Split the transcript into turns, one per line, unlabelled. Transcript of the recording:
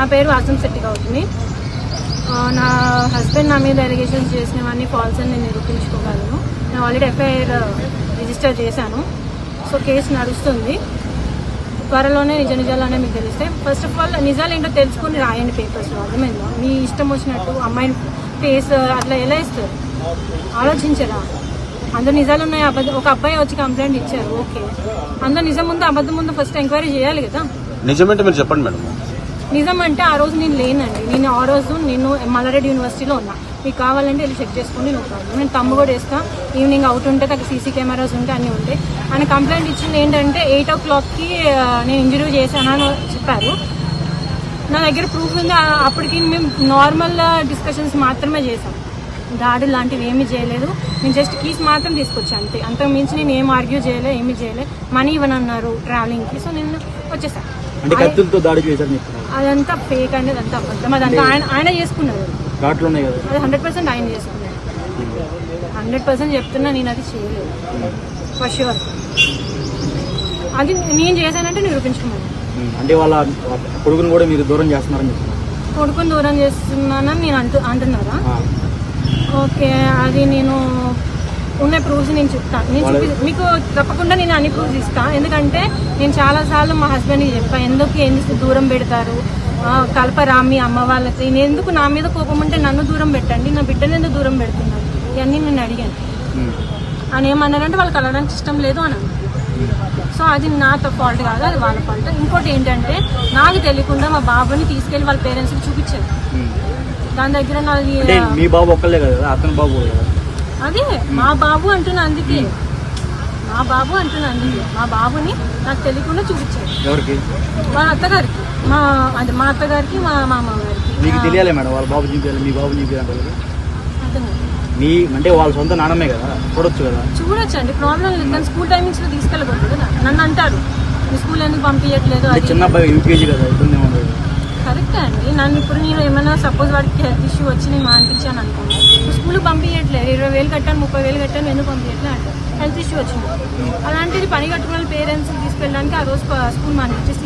నా పేరు అసం శెట్టి గౌతమి. నా హస్బెండ్ నా మీద ఎలిగేషన్స్ చేసినవన్నీ ఫాల్స్ అని నేను నిరూపించుకోగలను. నేను ఆల్రెడీ ఎఫ్ఐఆర్ రిజిస్టర్ చేశాను. సో కేసు నడుస్తుంది. త్వరలోనే నిజ నిజాలనే మీకు తెలిస్తే ఫస్ట్ ఆఫ్ ఆల్ నిజాలు ఏంటో తెలుసుకొని రాయండి పేపర్స్లో అర్థమైందా? మీ ఇష్టం వచ్చినట్టు అమ్మాయిని ఫేస్ అట్లా ఎలా ఇస్తారు? ఆలోచించరా? అందరు నిజాలు ఉన్నాయి అబద్ధం ఒక అబ్బాయి వచ్చి కంప్లైంట్ ఇచ్చారు ఓకే. అందరు నిజం ముందు అబద్ధం ముందు ఫస్ట్ ఎంక్వైరీ చేయాలి కదా?
నిజమేంటే మీరు చెప్పండి మేడం.
నిజం అంటే ఆ రోజు నేను లేనండి. నేను ఆ రోజు నేను మల్లారెడ్డి యూనివర్సిటీలో ఉన్నా. మీకు కావాలంటే వెళ్ళి చెక్ చేసుకోండి నువ్వు కాదు నేను తమ్ము కూడా వేస్తా. ఈవినింగ్ అవుట్ ఉంటే అక్కడ సీసీ కెమెరాస్ ఉంటే అన్నీ ఉంటాయి ఆయన కంప్లైంట్ ఇచ్చింది ఏంటంటే ఎయిట్ ఓ క్లాక్కి నేను ఇంజర్వ్యూ చేశాను అని చెప్పారు. నా దగ్గర ప్రూఫ్ ఉంది. అప్పటికి మేము నార్మల్ డిస్కషన్స్ మాత్రమే చేసాం దాడులు లాంటివి ఏమీ చేయలేదు. నేను జస్ట్ కీస్ మాత్రం తీసుకొచ్చాను అంతే. అంతకు మించి నేను ఏం ఆర్గ్యూ చేయలే ఏమీ చేయలే. మనీ ఇవ్వనన్నారు ట్రావెలింగ్కి సో నేను వచ్చేసాను అదంతా ఫేక్ అండి అదంతా అబద్ధం. అదంతా ఆయన ఆయన చేసుకున్నారు
ఘాట్లు ఉన్నాయి కదా?
అది హండ్రెడ్ పర్సెంట్ ఆయన చేసుకున్నారు హండ్రెడ్ పర్సెంట్ చెప్తున్నా నేను అది చేయలేదు. ఫర్ షూర్ అది నేను చేశానంటే నిరూపించుకున్నాను
అంటే వాళ్ళ కొడుకుని కూడా మీరు దూరం చేస్తున్నారని
కొడుకుని దూరం చేస్తున్నానని నేను అంటూ అంటున్నారా? ఓకే అది నేను ఉన్న ప్రూఫ్స్ నేను చెప్తాను నేను చూపి మీకు తప్పకుండా నేను అన్ని ప్రూఫ్స్ ఇస్తాను ఎందుకంటే నేను చాలాసార్లు మా హస్బెండ్కి చెప్పాను ఎందుకు ఎందుకు దూరం పెడతారు? ఆ, కలపరా మీ అమ్మ వాళ్ళకి. నేను ఎందుకు నా మీద కోపం ఉంటే నన్ను దూరం పెట్టండి నా బిడ్డని ఎందుకు దూరం పెడుతున్నారు? ఇవన్నీ నేను అడిగాను. అని ఏమన్నారంటే వాళ్ళు కలవడానికి ఇష్టం లేదు అని. సో అది నా ఫాల్ట్ కాదు అది వాళ్ళ ఫాల్ట్ ఇంకోటి ఏంటంటే నాకు తెలియకుండా మా బాబుని తీసుకెళ్ళి వాళ్ళ పేరెంట్స్కి చూపించారు. దాని దగ్గర నాది
మీ బాబు ఒక్కలే కదా అతని బాబు కదా?
అదే మా బాబు అంటున్నా అందుకే. మా బాబు అంటున్నా అందుకే. మా బాబుని నాకు తెలియకుండా చూపించారు.
ఎవరికి?
మా అత్తగారికి. మా అదే మా అత్తగారికి మా మామ గారికి
మీకు తెలియాలి మేడం వాళ్ళ బాబు చూపించాలి మీ బాబు చూపించాలి మీ అంటే వాళ్ళ సొంత నాన్నమే కదా చూడొచ్చు కదా?
చూడొచ్చండి ప్రాబ్లం లేదు కానీ స్కూల్ టైమింగ్స్లో తీసుకెళ్ళకూడదు కదా. నన్ను అంటారు మీ స్కూల్ ఎందుకు పంపించట్లేదు?
అంటే చిన్న అబ్బాయి యూకేజీ కదా ఇబ్బంది
కరెక్టే అండి. నన్ను ఇప్పుడు నేను ఏమైనా సపోజ్ వాడికి హెల్త్ ఇష్యూ వచ్చి నేను మానిపించాను అనుకోండి. స్కూల్ పంపించట్లేదు ఇరవై వేలు కట్టాను ముప్పై వేలు కట్టాను ఎందుకు పంపించట్లే అంటే. హెల్త్ ఇష్యూ వచ్చింది. అలాంటిది పని కట్టుకున్న పేరెంట్స్ తీసుకెళ్ళడానికి ఆ రోజు స్కూల్ మానిపించేసి